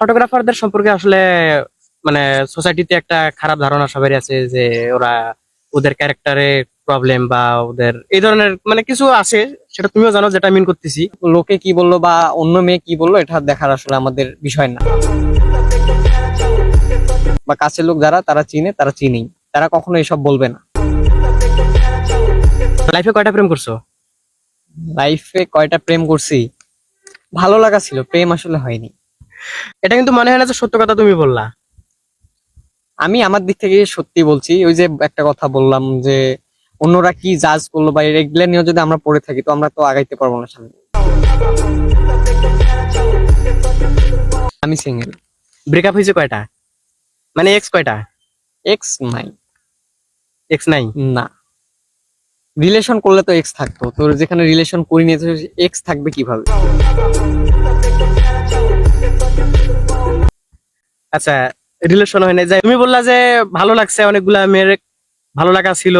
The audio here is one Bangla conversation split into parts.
ফটোগ্রাফারদের সম্পর্কে আসলে মানে সোসাইটিতে একটা খারাপ ধারণা সবারই আছে যে ওরা ওদের ক্যারেক্টারে প্রবলেম বা ওদের এই ধরনের মানে কিছু আছে সেটা তুমিও জানো যেটা মিন করতেছি। লোকে কি বলল বা অন্য মেয়ে কি বলল এটা দেখার আসলে আমাদের বিষয় না। বা কাছের লোক যারা তারা চিনে তারা চিনেই। তারা কখনো এসব বলবে না। লাইফে কয়টা প্রেম করছ? লাইফে কয়টা প্রেম করছি? ভালো লাগা ছিল প্রেম আসলে হয়নি। এটা কিন্তু মনে হয় না যে সত্য কথা তুমি বললা। আমি আমার দিক থেকে সত্যি বলছি ওই যে একটা কথা বললাম যে অন্যরা কি জাজ করল বা এগুলো নিয়ে যদি আমরা পড়ে থাকি তো আমরা তো আগাইতে পারব না সামনে। আমি সিঙ্গেল ব্রেকআপ হয়েছে কয়টা? মানে এক্স কয়টা? এক্স নাই। এক্স নাই? না। রিলেশন করলে তো এক্স থাকতো তোর যেখানে রিলেশন করি নিয়ে এক্স থাকবে কীভাবে? আচ্ছা রিলেশন হয় না যে তুমি বললা যে ভালো লাগছে অনেকগুলা মেয়ের ভালো লাগা ছিল।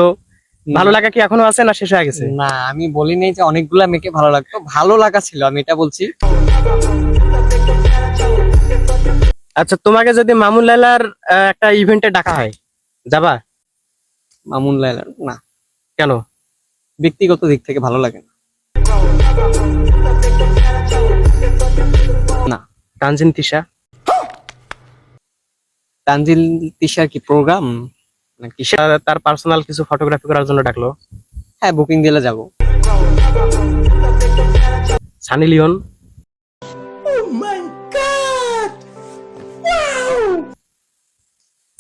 ভালো লাগা কি এখনও আছে না শেষ হয়ে গেছে? না আমি বলি নাই যে অনেকগুলা মেয়েকে ভালো লাগতো। ভালো লাগা ছিল আমি এটা বলছি। আচ্ছা তোমাকে যদি মামুন লাইলার একটা ইভেন্টে ডাকা হয় যাবা? মামুন লাইলার না। কেন? ব্যক্তিগত দিক থেকে ভালো লাগে না। না। তানজিন তিশা? তানজিল তিশার কি প্রোগ্রাম মানে নাকি তার পার্সোনাল কিছু ফটোগ্রাফি করার জন্য ডাকলো? হ্যাঁ বুকিং দিলে যাব। সানি লিওন। oh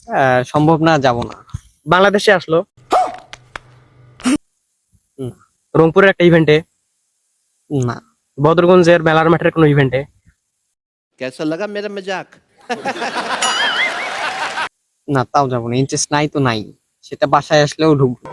হ্যাঁ, সম্ভব না যাব না। বাংলাদেশে আসলো। রংপুরের একটা ইভেন্টে না। বদরগঞ্জের মেলার মাঠের কোনো ইভেন্টে কেসা লাগা মেরা মজাক না তাও যাব না ইন্টারেস্ট নাই তো নাই। সেটা বাসায় আসলেও ঢুকবো।